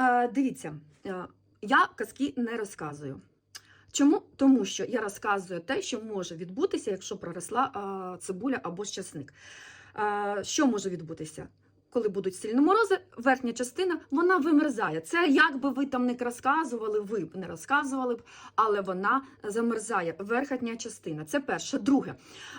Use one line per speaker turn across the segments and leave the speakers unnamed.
е, дивіться, е, я казки не розказую. Чому? Тому що я розказую те, що може відбутися, якщо проросла е, цибуля або щасник. Що може відбутися? Коли будуть сильні морози, верхня частина вона вимерзає. Це як би ви там не розказували, ви б не розказували б, але вона замерзає. Верхня частина. Це перше. Друге,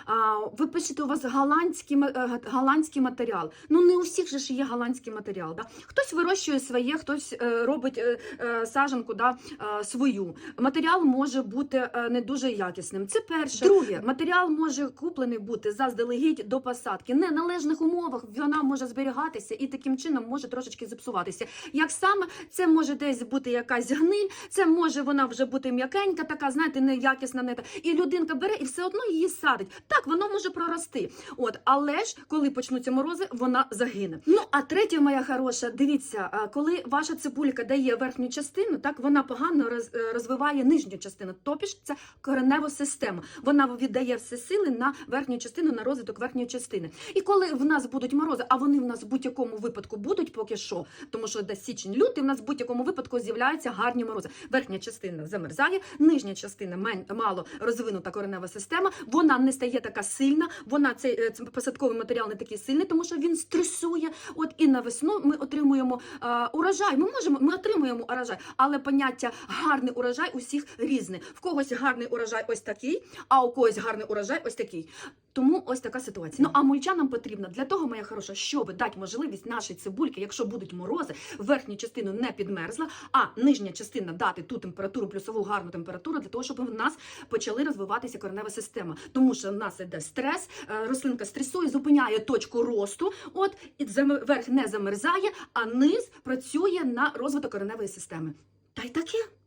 а, ви пишете, у вас голландський, е, голландський матеріал. Ну не у всіх же ж є голландський матеріал. Да? Хтось вирощує своє, хтось е, робить е, саженку да, свою. Матеріал може бути не дуже якісним. Це перше. Друге, матеріал може куплений бути заздалегідь до посадки. В неналежних умовах вона може зберігатися і таким чином може трошечки зіпсуватися. Як саме це може десь бути якась гниль, це може вона вже бути м'якенька, така, знаєте, неякісна не та. І людинка бере і все одно її садить. Так, воно може прорости. От, але ж коли почнуться морози, вона загине. Ну а третє, моя хороша, дивіться, коли ваша цибулька дає верхню частину, так вона погано е, розвиває нижню частину. Тобі ж це коренева система. Вона віддає все сили на верхню частину, на розвиток верхньої частини. І коли в нас будуть морози, а вони в нас в будь-якому випадку будуть поки що, тому що десь січень, лютий в нас в будь-якому випадку з'являються гарні морози. Верхня частина замерзає, нижня частина мало розвинута коренева система. Вона не стає така сильна. Вона е, цей посадковий матеріал не такий сильний, тому що він стресує. От і на весну ми отримуємо е, урожай. Ми можемо, ми отримуємо урожай, але поняття гарний урожай усіх різне. В когось гарний урожай ось такий, а у когось гарний урожай ось такий. Тому ось така ситуація. Ну а мульча нам потрібна для того, моя хороша, щоб дати можливість нашій цибульки, якщо будуть морози, верхню частину не підмерзла, а нижня частина дати ту температуру, плюсову гарну температуру, для того, щоб в нас почали розвиватися коренева система. Тому що в нас іде стрес, е, рослинка стресує, зупиняє точку росту. От і верх не замерзає, а низ працює на розвиток кореневої системи. Та й таке.